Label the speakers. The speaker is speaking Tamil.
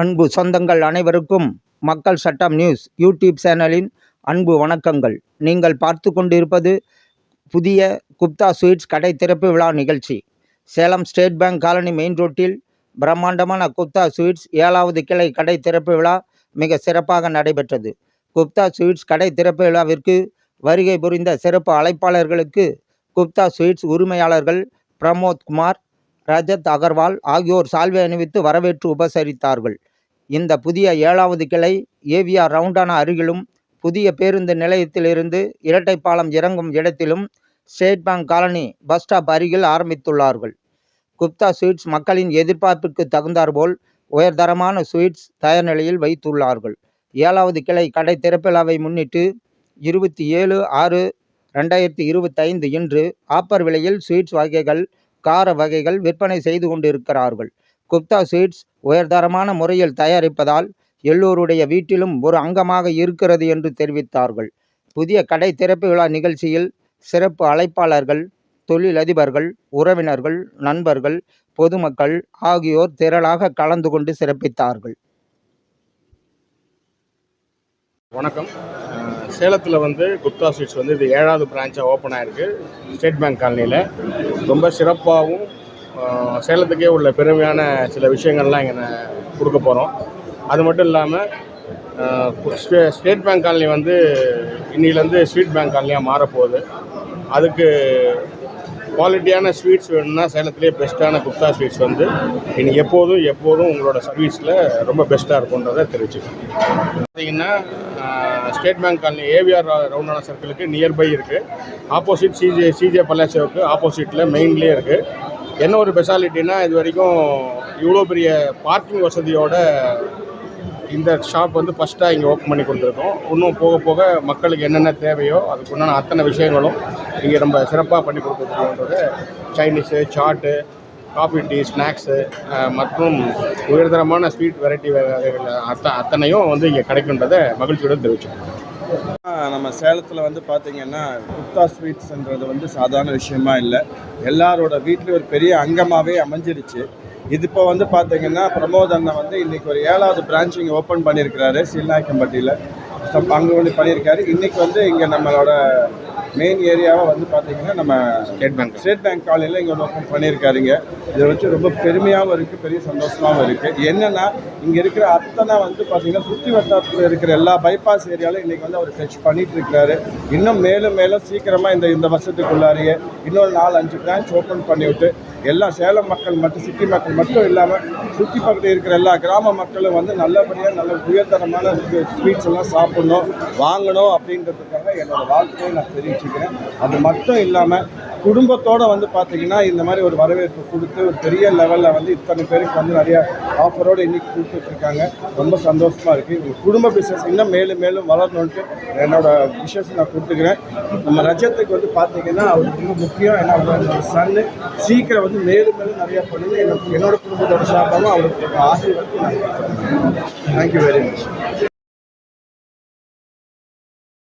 Speaker 1: அன்பு சொந்தங்கள் அனைவருக்கும் மக்கள் சட்டம் நியூஸ் யூடியூப் சேனலின் அன்பு வணக்கங்கள். நீங்கள் பார்த்து கொண்டிருப்பது புதிய குப்தா ஸ்வீட்ஸ் கடை திறப்பு விழா நிகழ்ச்சி. Salem State Bank Colony main ரோட்டில் பிரம்மாண்டமான குப்தா ஸ்வீட்ஸ் ஏழாவது கிளை கடை திறப்பு விழா மிக சிறப்பாக நடைபெற்றது. குப்தா ஸ்வீட்ஸ் கடை திறப்பு விழாவிற்கு வருகை புரிந்த சிறப்பு அழைப்பாளர்களுக்கு குப்தா ஸ்வீட்ஸ் உரிமையாளர்கள் பிரமோத் குமார் ரஜத் அகர்வால் ஆகியோர் சால்வை அணிவித்து வரவேற்று உபசரித்தார்கள். இந்த புதிய ஏழாவது கிளை ஏவிஆர் ரவுண்டானா அருகிலும் புதிய பேருந்து நிலையத்திலிருந்து இரட்டைப்பாலம் இறங்கும் இடத்திலும் State Bank Colony bus stop அருகில் ஆரம்பித்துள்ளார்கள். குப்தா ஸ்வீட்ஸ் மக்களின் எதிர்பார்ப்பிற்கு தகுந்தாற்போல் உயர்தரமான ஸ்வீட்ஸ் தயார் நிலையில் வைத்துள்ளார்கள். ஏழாவது கிளை கடை திறப்பிலாவை முன்னிட்டு இருபத்தி ஏழு ஆறு ரெண்டாயிரத்தி இருபத்தைந்து இன்று ஆப்பர் விலையில் ஸ்வீட்ஸ் வகைகள் கார வகைகள் விற்பனை செய்து கொண்டிருக்கிறார்கள். குப்தா ஸ்வீட்ஸ் உயர்தரமான முறையில் தயாரிப்பதால் எல்லோருடைய வீட்டிலும் ஒரு அங்கமாக இருக்கிறது என்று தெரிவித்தார்கள். புதிய கடை திறப்பு விழா நிகழ்ச்சியில் சிறப்பு அழைப்பாளர்கள் தொழிலதிபர்கள் உறவினர்கள் நண்பர்கள் பொதுமக்கள் ஆகியோர் திரளாக கலந்து கொண்டு சிறப்பித்தார்கள்.
Speaker 2: வணக்கம். சேலத்தில் வந்து குப்தா ஸ்வீட்ஸ் வந்து இது ஏழாவது பிரான்ச்சாக ஓப்பன் ஆயிருக்கு. ஸ்டேட் பேங்க் காலனியில் ரொம்ப சிறப்பாகவும் சேலத்துக்கே உள்ள பெருமையான சில விஷயங்கள்லாம் இங்கே கொடுக்க போகிறோம் அது மட்டும் இல்லாமல் ஸ்டேட் பேங்க் காலனி வந்து இன்னிலேருந்து ஸ்வீட் பேங்க் காலனியாக மாறப்போகுது. அதுக்கு குவாலிட்டியான ஸ்வீட்ஸ் வேணும்னா சேலத்துலேயே பெஸ்ட்டான குப்தா ஸ்வீட்ஸ் வந்து இனி எப்போதும் எப்போதும் உங்களோட சர்வீஸில் ரொம்ப பெஸ்ட்டாக இருக்குன்றதை தெரிவிச்சுக்கோங்க பார்த்தீங்கன்னா ஸ்டேட் பேங்க் காலனி ஏவிஆர் ரவுண்டான சர்க்கிளுக்கு நியர்பை இருக்குது ஆப்போசிட் சிஜே சிஜே பல்லாச்சோவுக்கு ஆப்போசிட்டில் மெயின்லேயே இருக்குது என்ன ஒரு ஸ்பெஷாலிட்டின்னா இது வரைக்கும் இவ்வளோ பெரிய பார்க்கிங் வசதியோட இந்த ஷாப் வந்து ஃபஸ்ட்டாக இங்கே ஓப்பன் பண்ணி கொடுத்துருக்கோம். இன்னும் போக போக மக்களுக்கு என்னென்ன தேவையோ அதுக்கு உண்டான அத்தனை விஷயங்களும் இங்கே நம்ம சிறப்பாக பண்ணி கொடுத்துருக்கோன்றது Chinese chaat coffee tea snacks மற்றும் உயர்தரமான ஸ்வீட் வெரைட்டி வகைகள் அத்த அத்தனையும் வந்து இங்கே கிடைக்குன்றதை மகிழ்ச்சியுடன் தெரிவிச்சோம்
Speaker 3: நம்ம சேலத்தில் வந்து பார்த்தீங்கன்னா குப்தா ஸ்வீட்ஸ்ன்றது வந்து சாதாரண விஷயமா இல்லை. எல்லாரோட வீட்லேயும் ஒரு பெரிய அங்கமாகவே அமைஞ்சிருச்சு. இது இப்போ வந்து பார்த்தீங்கன்னா பிரமோத் அண்ணன் வந்து இன்றைக்கி ஒரு ஏழாவது பிரான்ச் இங்கே ஓப்பன் பண்ணியிருக்கிறாரு சீல்நாயக்கம்பட்டியில் அங்கே வந்து பண்ணியிருக்காரு. இன்றைக்கி வந்து இங்கே நம்மளோட மெயின் ஏரியாவை வந்து பார்த்தீங்கன்னா நம்ம
Speaker 2: ஸ்டேட் பேங்க்
Speaker 3: ஸ்டேட் பேங்க் காலையில் இங்கே ஒன்று ஓப்பன் பண்ணியிருக்காருங்க. இதை வச்சு ரொம்ப பெருமையாகவும் இருக்குது பெரிய சந்தோஷமாகவும் இருக்குது என்னென்னா இங்கே இருக்கிற அத்தனை வந்து பார்த்தீங்கன்னா சுற்றி வட்டாரத்தில் இருக்கிற எல்லா பைபாஸ் ஏரியாவிலும் இன்றைக்கி வந்து அவர் டச் பண்ணிட்டு இருக்கிறாரு இன்னும் மேலும் மேலும் சீக்கிரமாக இந்த இந்த வருஷத்துக்குள்ளாரையே இன்னொரு நாலு அஞ்சு பிரான்ச் ஓப்பன் பண்ணிவிட்டு எல்லா சேலம் மக்கள் மட்டும் சிட்டி மக்கள் மட்டும் இல்லாமல் சுற்றி பக்கத்தில் இருக்கிற எல்லா கிராம மக்களும் வந்து நல்லபடியாக நல்ல உயர்தரமான ஸ்வீட்ஸ் எல்லாம் சாப்பிடணும் வாங்கணும் அப்படின்றதுக்காக என்னோட வாழ்க்கையை நான் வச்சுக்கிறேன். அது மட்டும் இல்லாமல் குடும்பத்தோடு வந்து பார்த்தீங்கன்னா இந்த மாதிரி ஒரு வரவேற்பு கொடுத்து ஒரு பெரிய லெவலில் வந்து இத்தனை பேருக்கு வந்து நிறைய ஆஃபரோடு இன்றைக்கி கொடுத்துட்ருக்காங்க ரொம்ப சந்தோஷமாக இருக்குது உங்கள் குடும்ப பிஸ்னஸ் இன்னும் மேலும் மேலும் வளரணுன்ட்டு என்னோடய விஷஸ் நான் கொடுத்துக்கிறேன். நம்ம ரஜத்துக்கு வந்து பார்த்தீங்கன்னா அவருக்கு ரொம்ப முக்கியம். ஏன்னா அவரோட சன்னு சீக்கிரம் வந்து மேலும் மேலும் நிறையா பண்ணுங்க. என்னோட என்னோடய குடும்பத்தோட சார்பாகவும் அவருக்கு ஆசை வந்து தேங்க்யூ வெரி மச்